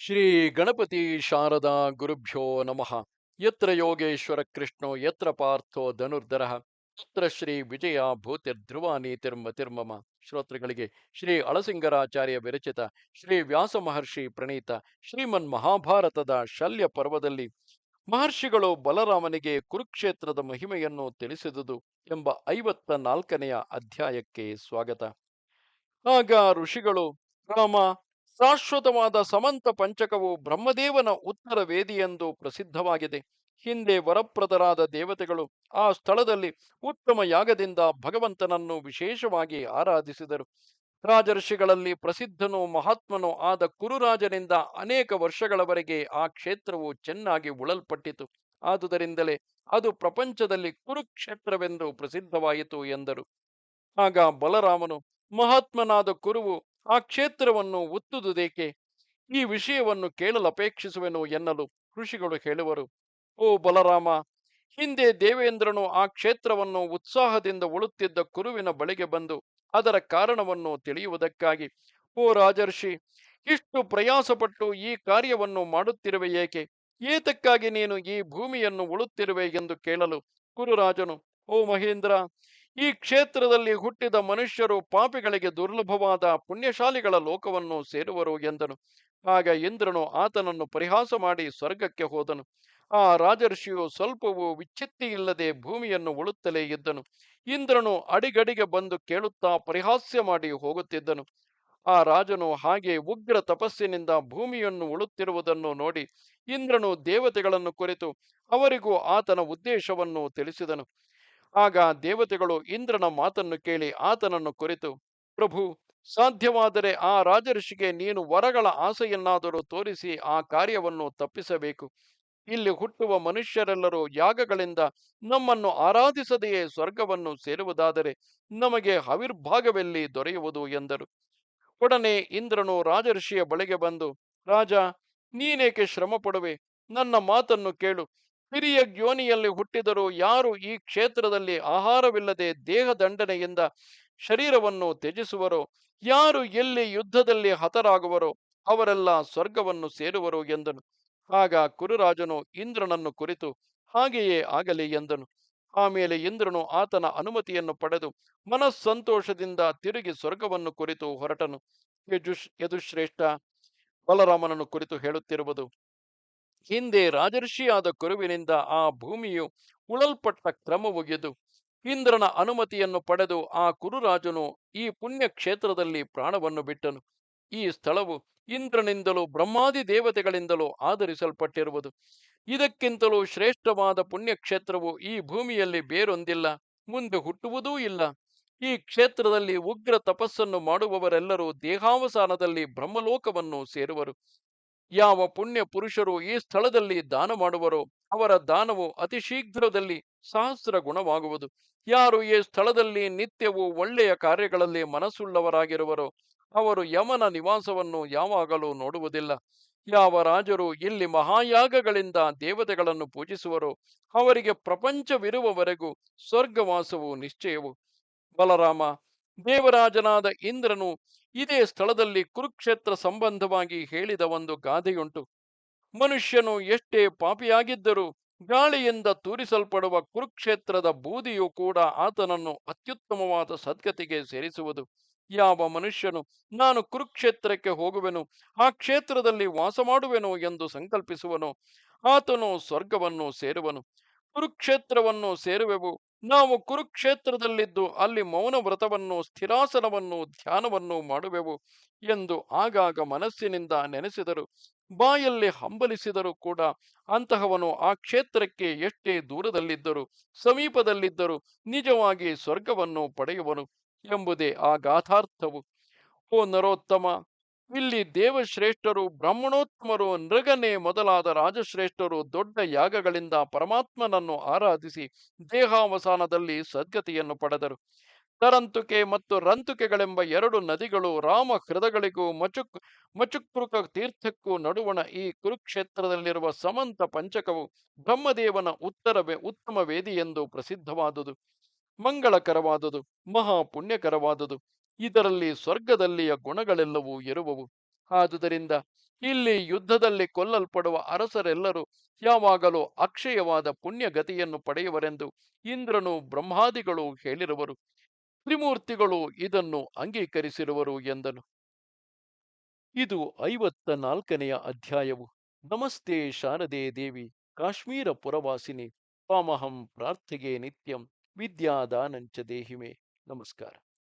ಶ್ರೀ ಗಣಪತಿ ಶಾರದಾ ಗುರುಭ್ಯೋ ನಮಃ. ಯತ್ರ ಯೋಗೇಶ್ವರ ಕೃಷ್ಣೋ, ಯತ್ರ ಪಾರ್ಥೋ ಧನುರ್ಧರ. ಯತ್ರ ಶ್ರೀ ವಿಜಯ ಭೂತಿರ್ಧ್ರುವ ನೀತಿರ್ಮತಿರ್ಮಮ ಶ್ರೋತೃಗಳಿಗೆ ಶ್ರೀ ಅಳಸಿಂಗರಾಚಾರ್ಯ ವಿರಚಿತ ಶ್ರೀ ವ್ಯಾಸ ಮಹರ್ಷಿ ಪ್ರಣೀತ ಶ್ರೀಮನ್ ಮಹಾಭಾರತದ ಶಲ್ಯ ಪರ್ವದಲ್ಲಿ ಮಹರ್ಷಿಗಳು ಬಲರಾಮನಿಗೆ ಕುರುಕ್ಷೇತ್ರದ ಮಹಿಮೆಯನ್ನು ತಿಳಿಸಿದುದು ಎಂಬ ಐವತ್ತ ನಾಲ್ಕನೆಯ ಅಧ್ಯಾಯಕ್ಕೆ ಸ್ವಾಗತ. ಆಗ ಋಷಿಗಳು, ರಾಮ ಶಾಶ್ವತವಾದ ಸಮಂತ ಪಂಚಕವು ಬ್ರಹ್ಮದೇವನ ಉತ್ತರ ವೇದಿಯೆಂದು ಪ್ರಸಿದ್ಧವಾಗಿದೆ. ಹಿಂದೆ ವರಪ್ರದರಾದ ದೇವತೆಗಳು ಆ ಸ್ಥಳದಲ್ಲಿ ಉತ್ತಮ ಯಾಗದಿಂದ ಭಗವಂತನನ್ನು ವಿಶೇಷವಾಗಿ ಆರಾಧಿಸಿದರು. ರಾಜರ್ಷಿಗಳಲ್ಲಿ ಪ್ರಸಿದ್ಧನೂ ಮಹಾತ್ಮನೂ ಆದ ಕುರುರಾಜನಿಂದ ಅನೇಕ ವರ್ಷಗಳವರೆಗೆ ಆ ಕ್ಷೇತ್ರವು ಚೆನ್ನಾಗಿ ಉಳಲ್ಪಟ್ಟಿತು. ಆದುದರಿಂದಲೇ ಅದು ಪ್ರಪಂಚದಲ್ಲಿ ಕುರುಕ್ಷೇತ್ರವೆಂದು ಪ್ರಸಿದ್ಧವಾಯಿತು ಎಂದರು. ಆಗ ಬಲರಾಮನು ಮಹಾತ್ಮನಾದ ಕುರುವು ಆ ಕ್ಷೇತ್ರವನ್ನು ಒತ್ತುದುದೇಕೆ ಈ ವಿಷಯವನ್ನು ಕೇಳಲು ಅಪೇಕ್ಷಿಸುವೆನು ಎನ್ನಲು ಋಷಿಗಳು ಹೇಳುವರು, ಓ ಬಲರಾಮ, ಹಿಂದೆ ದೇವೇಂದ್ರನು ಆ ಕ್ಷೇತ್ರವನ್ನು ಉತ್ಸಾಹದಿಂದ ಉಳುತ್ತಿದ್ದ ಕುರುವಿನ ಬಳಿಗೆ ಬಂದು ಅದರ ಕಾರಣವನ್ನು ತಿಳಿಯುವುದಕ್ಕಾಗಿ, ಓ ರಾಜರ್ಷಿ, ಇಷ್ಟು ಪ್ರಯಾಸಪಟ್ಟು ಈ ಕಾರ್ಯವನ್ನು ಮಾಡುತ್ತಿರುವೆ ಏಕೆ? ಏತಕ್ಕಾಗಿ ನೀನು ಈ ಭೂಮಿಯನ್ನು ಉಳುತ್ತಿರುವೆ ಎಂದು ಕೇಳಲು ಕುರುರಾಜನು, ಓ ಮಹೇಂದ್ರ ಈ ಕ್ಷೇತ್ರದಲ್ಲಿ ಹುಟ್ಟಿದ ಮನುಷ್ಯರು ಪಾಪಿಗಳಿಗೆ ದುರ್ಲಭವಾದ ಪುಣ್ಯಶಾಲಿಗಳ ಲೋಕವನ್ನು ಸೇರುವರು ಎಂದನು. ಆಗ ಇಂದ್ರನು ಆತನನ್ನು ಪರಿಹಾಸ ಮಾಡಿ ಸ್ವರ್ಗಕ್ಕೆ ಹೋದನು. ಆ ರಾಜರ್ಷಿಯು ಸ್ವಲ್ಪವೂ ವಿಚ್ಛಿತ್ತಿ ಇಲ್ಲದೆ ಭೂಮಿಯನ್ನು ಉಳುತ್ತಲೇ ಇದ್ದನು. ಇಂದ್ರನು ಅಡಿಗಡಿಗೆ ಬಂದು ಕೇಳುತ್ತಾ ಪರಿಹಾಸ್ಯ ಮಾಡಿ ಹೋಗುತ್ತಿದ್ದನು. ಆ ರಾಜನು ಹಾಗೆ ಉಗ್ರ ತಪಸ್ಸಿನಿಂದ ಭೂಮಿಯನ್ನು ಉಳುತ್ತಿರುವುದನ್ನು ನೋಡಿ ಇಂದ್ರನು ದೇವತೆಗಳನ್ನು ಕುರಿತು ಅವರಿಗೂ ಆತನ ಉದ್ದೇಶವನ್ನು ತಿಳಿಸಿದನು. ಆಗ ದೇವತೆಗಳು ಇಂದ್ರನ ಮಾತನ್ನು ಕೇಳಿ ಆತನನ್ನು ಕುರಿತು, ಪ್ರಭು, ಸಾಧ್ಯವಾದರೆ ಆ ರಾಜಋಷಿಗೆ ನೀನು ವರಗಳ ಆಸೆಯನ್ನಾದರೂ ತೋರಿಸಿ ಆ ಕಾರ್ಯವನ್ನು ತಪ್ಪಿಸಬೇಕು. ಇಲ್ಲಿ ಹುಟ್ಟುವ ಮನುಷ್ಯರೆಲ್ಲರೂ ಯಾಗಗಳಿಂದ ನಮ್ಮನ್ನು ಆರಾಧಿಸದೆಯೇ ಸ್ವರ್ಗವನ್ನು ಸೇರುವುದಾದರೆ ನಮಗೆ ಹವಿರ್ಭಾಗವೆಲ್ಲಿ ದೊರೆಯುವುದು? ಎಂದರು. ಒಡನೆ ಇಂದ್ರನು ರಾಜಋಷಿಯ ಬಳಿಗೆ ಬಂದು, ರಾಜ, ನೀನೇಕೆ ಶ್ರಮ ಪಡುವೆ ನನ್ನ ಮಾತನ್ನು ಕೇಳು. ಹಿರಿಯ ಯೋನಿಯಲ್ಲಿ ಹುಟ್ಟಿದರೂ ಯಾರು ಈ ಕ್ಷೇತ್ರದಲ್ಲಿ ಆಹಾರವಿಲ್ಲದೆ ದೇಹ ದಂಡನೆಯಿಂದ ಶರೀರವನ್ನು ತ್ಯಜಿಸುವರೋ? ಯಾರು ಎಲ್ಲಿ ಯುದ್ಧದಲ್ಲಿ ಹತರಾಗುವರೋ? ಅವರೆಲ್ಲ ಸ್ವರ್ಗವನ್ನು ಸೇರುವರು ಎಂದನು. ಆಗ ಕುರುರಾಜನು ಇಂದ್ರನನ್ನು ಕುರಿತು, ಹಾಗೆಯೇ ಆಗಲಿ ಎಂದನು. ಆಮೇಲೆ ಇಂದ್ರನು ಆತನ ಅನುಮತಿಯನ್ನು ಪಡೆದು ಮನಸ್ಸಂತೋಷದಿಂದ ತಿರುಗಿ ಸ್ವರ್ಗವನ್ನು ಕುರಿತು ಹೊರಟನು. ಯಜುಶ್ ಯದುಶ್ರೇಷ್ಠ ಬಲರಾಮನನ್ನು ಕುರಿತು ಹೇಳುತ್ತಿರುವುದು ಹಿಂದೆ ರಾಜರ್ಷಿಯಾದ ಕುರುವಿನಿಂದ ಆ ಭೂಮಿಯು ಉಳಲ್ಪಟ್ಟ ಕ್ರಮವು ಇದು ಇಂದ್ರನ ಅನುಮತಿಯನ್ನು ಪಡೆದು ಆ ಕುರುರಾಜನು ಈ ಪುಣ್ಯ ಕ್ಷೇತ್ರದಲ್ಲಿ ಪ್ರಾಣವನ್ನು ಬಿಟ್ಟನು. ಈ ಸ್ಥಳವು ಇಂದ್ರನಿಂದಲೂ ಬ್ರಹ್ಮಾದಿ ದೇವತೆಗಳಿಂದಲೂ ಆಧರಿಸಲ್ಪಟ್ಟಿರುವುದು. ಇದಕ್ಕಿಂತಲೂ ಶ್ರೇಷ್ಠವಾದ ಪುಣ್ಯಕ್ಷೇತ್ರವು ಈ ಭೂಮಿಯಲ್ಲಿ ಬೇರೊಂದಿಲ್ಲ, ಮುಂದೆ ಹುಟ್ಟುವುದೂ ಇಲ್ಲ. ಈ ಕ್ಷೇತ್ರದಲ್ಲಿ ಉಗ್ರ ತಪಸ್ಸನ್ನು ಮಾಡುವವರೆಲ್ಲರೂ ದೇಹಾವಸಾನದಲ್ಲಿ ಬ್ರಹ್ಮಲೋಕವನ್ನು ಸೇರುವರು. ಯಾವ ಪುಣ್ಯ ಪುರುಷರು ಈ ಸ್ಥಳದಲ್ಲಿ ದಾನ ಮಾಡುವರೋ ಅವರ ದಾನವು ಅತಿ ಶೀಘ್ರದಲ್ಲಿ ಸಹಸ್ರ ಗುಣವಾಗುವುದು. ಯಾರು ಈ ಸ್ಥಳದಲ್ಲಿ ನಿತ್ಯವೂ ಒಳ್ಳೆಯ ಕಾರ್ಯಗಳಲ್ಲಿ ಮನಸ್ಸುಳ್ಳವರಾಗಿರುವರೋ ಅವರು ಯಮನ ನಿವಾಸವನ್ನು ಯಾವಾಗಲೂ ನೋಡುವುದಿಲ್ಲ. ಯಾವ ರಾಜರು ಇಲ್ಲಿ ಮಹಾಯಾಗಗಳಿಂದ ದೇವತೆಗಳನ್ನು ಪೂಜಿಸುವರೋ ಅವರಿಗೆ ಪ್ರಪಂಚವಿರುವವರೆಗೂ ಸ್ವರ್ಗವಾಸವು ನಿಶ್ಚಯವು. ಬಲರಾಮ, ದೇವರಾಜನಾದ ಇಂದ್ರನು ಇದೇ ಸ್ಥಳದಲ್ಲಿ ಕುರುಕ್ಷೇತ್ರ ಸಂಬಂಧವಾಗಿ ಹೇಳಿದ ಒಂದು ಗಾದೆಯುಂಟು. ಮನುಷ್ಯನು ಎಷ್ಟೇ ಪಾಪಿಯಾಗಿದ್ದರೂ ಗಾಳಿಯಿಂದ ತೂರಿಸಲ್ಪಡುವ ಕುರುಕ್ಷೇತ್ರದ ಬೂದಿಯು ಕೂಡ ಆತನನ್ನು ಅತ್ಯುತ್ತಮವಾದ ಸದ್ಗತಿಗೆ ಸೇರಿಸುವುದು. ಯಾವ ಮನುಷ್ಯನು ನಾನು ಕುರುಕ್ಷೇತ್ರಕ್ಕೆ ಹೋಗುವೆನು, ಆ ಕ್ಷೇತ್ರದಲ್ಲಿ ವಾಸ ಮಾಡುವೆನು ಎಂದು ಸಂಕಲ್ಪಿಸುವನು, ಆತನು ಸ್ವರ್ಗವನ್ನು ಸೇರುವನು. ಕುರುಕ್ಷೇತ್ರವನ್ನು ಸೇರುವೆವು. ನಾವು ಕುರುಕ್ಷೇತ್ರದಲ್ಲಿದ್ದು ಅಲ್ಲಿ ಮೌನ ವ್ರತವನ್ನು ಸ್ಥಿರಾಸನವನ್ನು, ಧ್ಯಾನವನ್ನು ಮಾಡುವೆವು ಎಂದು ಆಗಾಗ ಮನಸ್ಸಿನಿಂದ ನೆನೆಸಿದರು. ಬಾಯಲ್ಲಿ ಹಂಬಲಿಸಿದರೂ ಕೂಡ ಅಂತಹವನು ಆ ಕ್ಷೇತ್ರಕ್ಕೆ ಎಷ್ಟೇ ದೂರದಲ್ಲಿದ್ದರೂ, ಸಮೀಪದಲ್ಲಿದ್ದರು ನಿಜವಾಗಿ ಸ್ವರ್ಗವನ್ನು ಪಡೆಯುವನು ಎಂಬುದೇ ಆ ಗಾಥಾರ್ಥವು. ಓ ನರೋತ್ತಮ ಇಲ್ಲಿ ದೇವಶ್ರೇಷ್ಠರು, ಬ್ರಾಹ್ಮಣೋತ್ತಮರು, ನೃಗನೆ ಮೊದಲಾದ ರಾಜಶ್ರೇಷ್ಠರು ದೊಡ್ಡ ಯಾಗಗಳಿಂದ ಪರಮಾತ್ಮನನ್ನು ಆರಾಧಿಸಿ ದೇಹಾವಸಾನದಲ್ಲಿ ಸದ್ಗತಿಯನ್ನು ಪಡೆದರು. ತರಂತುಕೆ ಮತ್ತು ರಂತುಕೆಗಳೆಂಬ ಎರಡು ನದಿಗಳು ರಾಮ ಹೃದಗಳಿಗೂ ಮಚುಕ್ ಮಚುಕೃಕ ತೀರ್ಥಕ್ಕೂ ನಡುವಣ ಈ ಕುರುಕ್ಷೇತ್ರದಲ್ಲಿರುವ ಸಮಂತ ಪಂಚಕವು ಬ್ರಹ್ಮದೇವನ ಉತ್ತರವೇ ಉತ್ತಮ ವೇದಿ ಎಂದು ಪ್ರಸಿದ್ಧವಾದುದು. ಮಂಗಳಕರವಾದುದು, ಮಹಾ ಪುಣ್ಯಕರವಾದುದು. ಇದರಲ್ಲಿ ಸ್ವರ್ಗದಲ್ಲಿಯ ಗುಣಗಳೆಲ್ಲವೂ ಇರುವವು. ಆದುದರಿಂದ ಇಲ್ಲಿ ಯುದ್ಧದಲ್ಲಿ ಕೊಲ್ಲಲ್ಪಡುವ ಅರಸರೆಲ್ಲರೂ ಯಾವಾಗಲೂ ಅಕ್ಷಯವಾದ ಪುಣ್ಯಗತಿಯನ್ನು ಪಡೆಯುವರೆಂದು ಇಂದ್ರನು ಬ್ರಹ್ಮಾದಿಗಳು ಹೇಳಿರುವರು. ತ್ರಿಮೂರ್ತಿಗಳು ಇದನ್ನು ಅಂಗೀಕರಿಸಿರುವರು ಎಂದನು. ಇದು ಐವತ್ತ ನಾಲ್ಕನೆಯ ಅಧ್ಯಾಯವು. ನಮಸ್ತೆ ಶಾರದೆ ದೇವಿ, ಕಾಶ್ಮೀರ ಪುರವಾಸಿನಿ ಪಾಮಹಂ ಪ್ರಾರ್ಥಿಗೆ ನಿತ್ಯಂ ವಿದ್ಯಾದಾನಂಚ ದೇಹಿಮೆ. ನಮಸ್ಕಾರ.